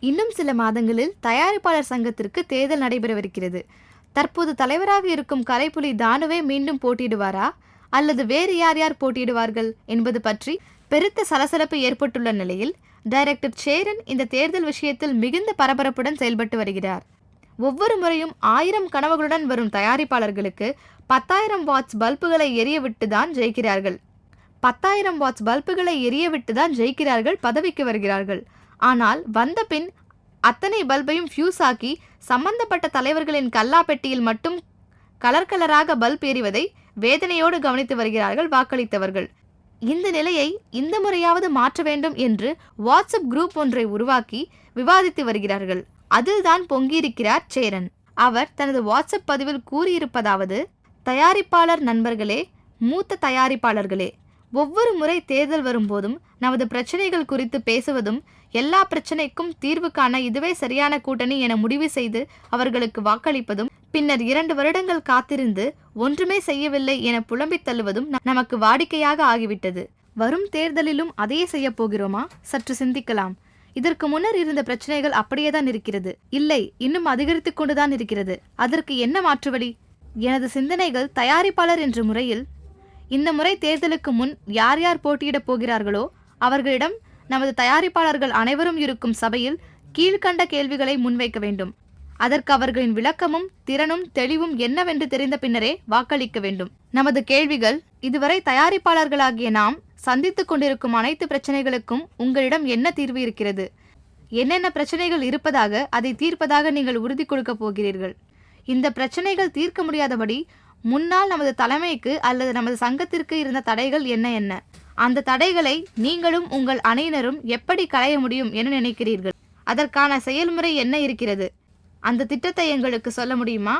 இன்னும் சில மாதங்களில் தயாரிப்பாளர் சங்கத்திற்கு தேர்தல் நடைபெறவிருக்கிறது. தற்போது தலைவராக இருக்கும் கலைப்புலி தானுவே மீண்டும் போட்டியிடுவாரா? அல்லது வேறு யார் யார் போட்டியிடுவார்கள் என்பது பற்றி பெருத்த சலசலப்பு ஏற்பட்டுள்ள நிலையில் டைரக்டர் சேரன் இந்த தேர்தல் விஷயத்தில் மிகுந்த பரபரப்புடன் செயல்பட்டு வருகிறார். ஒவ்வொரு முறையும் ஆயிரம் கனவுகளுடன் வரும் தயாரிப்பாளர்களுக்கு பத்தாயிரம் வாட்ஸ் பல்புகளை எரியவிட்டு தான் ஜெயிக்கிறார்கள். பத்தாயிரம் வாட்ஸ் பல்புகளை எரியவிட்டு தான் ஜெயிக்கிறார்கள் பதவிக்கு வருகிறார்கள். ஆனால் வந்த பின் அத்தனை பல்பையும் ஃபியூஸ் ஆக்கி சம்பந்தப்பட்ட தலைவர்களின் கல்லா பெட்டியில் மட்டும் கலர் கலராக பல்ப் எறிவதை வேதனையோடு கவனித்து வருகிறார்கள் வாக்களித்தவர்கள். இந்த நிலையை இந்த முறையாவது மாற்ற வேண்டும் என்று வாட்ஸ்அப் குரூப் ஒன்றை உருவாக்கி விவாதித்து வருகிறார்கள். அதில்தான் பொங்கியிருக்கிறார் சேரன். அவர் தனது வாட்ஸ்அப் பதிவில் கூறியிருப்பதாவது தயாரிப்பாளர் நண்பர்களே மூத்த தயாரிப்பாளர்களே ஒவ்வொரு முறை தேர்தல் வரும்போதும் நமது பிரச்சனைகள் குறித்து பேசுவதும் எல்லா பிரச்சனைக்கும் தீர்வு காண இதுவே சரியான கூட்டணி என முடிவு செய்து அவர்களுக்கு வாக்களிப்பதும் பின்னர் இரண்டு வருடங்கள் காத்திருந்து ஒன்றுமே செய்யவில்லை என புலம்பித் தள்ளுவதும் நமக்கு வாடிக்கையாக ஆகிவிட்டது. வரும் தேர்தலிலும் அதையே செய்யப் போகிறோமா? சற்று சிந்திக்கலாம். இதற்கு முன்னர் இருந்த பிரச்சனைகள் அப்படியே தான் இருக்கிறது. இல்லை இன்னும் அதிகரித்துக் கொண்டுதான் இருக்கிறது. அதற்கு என்ன மாற்று வழி எனது சிந்தனைகள் தயாரிப்பாளர் என்ற முறையில் இந்த முறை தேர்தலுக்கு முன் யார் யார் போட்டியிடப் போகிறார்களோ அவர்களிடம் நமது தயாரிப்பாளர்கள் அனைவரும் இருக்கும் சபையில் கீழ்கண்ட கேள்விகளை முன்வைக்க வேண்டும். அதற்கு அவர்களின் விளக்கமும் திறனும் தெளிவும் என்னவென்று தெரிந்த பின்னரே வாக்களிக்க வேண்டும். நமது கேள்விகள் இதுவரை தயாரிப்பாளர்களாகிய நாம் சந்தித்துக் கொண்டிருக்கும் அனைத்து பிரச்சனைகளுக்கும் உங்களிடம் என்ன தீர்வு இருக்கிறது? என்னென்ன பிரச்சனைகள் இருப்பதாக அதை தீர்ப்பதாக நீங்கள் உறுதி கொடுக்கப் போகிறீர்கள்? இந்த பிரச்சனைகள் தீர்க்க முடியாதபடி முன்னால் நமது தலைமைக்கு அல்லது நமது சங்கத்திற்கு இருந்த தடைகள் என்ன என்ன? அந்த தடைகளை நீங்களும் உங்கள் அணையினரும் எப்படி களைய முடியும் என நினைக்கிறீர்கள்? அதற்கான செயல்முறை என்ன இருக்கிறது? அந்த திட்டத்தை எங்களுக்கு சொல்ல முடியுமா?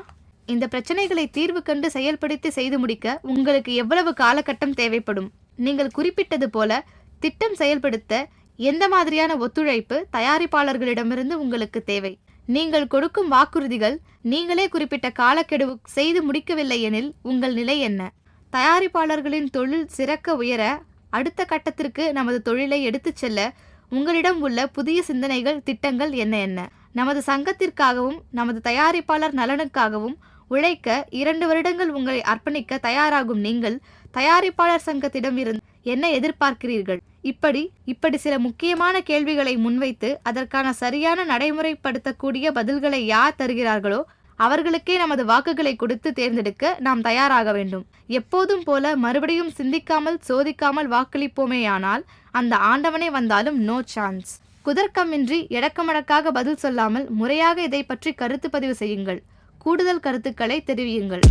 இந்த பிரச்சனைகளை தீர்வு கண்டு செயல்படுத்தி செய்து முடிக்க உங்களுக்கு எவ்வளவு காலகட்டம் தேவைப்படும்? நீங்கள் குறிப்பிட்டது போல திட்டம் செயல்படுத்த எந்த மாதிரியான ஒத்துழைப்பு தயாரிப்பாளர்களிடமிருந்து உங்களுக்கு தேவை? நீங்கள் கொடுக்கும் வாக்குறுதிகள் நீங்களே குறிப்பிட்ட காலக்கெடு செய்து முடிக்கவில்லை எனில் உங்கள் நிலை என்ன? தயாரிப்பாளர்களின் தொழில் சிறக்க உயர அடுத்த கட்டத்திற்கு நமது தொழிலை எடுத்துச் செல்ல உங்களிடம் உள்ள புதிய சிந்தனைகள் திட்டங்கள் என்ன என்ன? நமது சங்கத்திற்காகவும் நமது தயாரிப்பாளர் நலனுக்காகவும் உழைக்க இரண்டு வருடங்கள் உங்களை அர்ப்பணிக்க தயாராகும் நீங்கள் தயாரிப்பாளர் சங்கத்திடம் இருந்து என்ன எதிர்பார்க்கிறீர்கள்? இப்படி இப்படி சில முக்கியமான கேள்விகளை முன்வைத்து அதற்கான சரியான நடைமுறைப்படுத்தக்கூடிய பதில்களை யார் தருகிறார்களோ அவர்களுக்கே நமது வாக்குகளை கொடுத்து தேர்ந்தெடுக்க நாம் தயாராக வேண்டும். எப்போதும் போல மறுபடியும் சிந்திக்காமல் சோதிக்காமல் வாக்களிப்போமேயானால் அந்த ஆண்டவனே வந்தாலும் நோ சான்ஸ் குதர்க்கமின்றி எடக்கமடக்காக பதில் சொல்லாமல் முறையாக இதை பற்றி கருத்து பதிவு செய்யுங்கள். கூடுதல் கருத்துக்களை தெரிவியுங்கள்.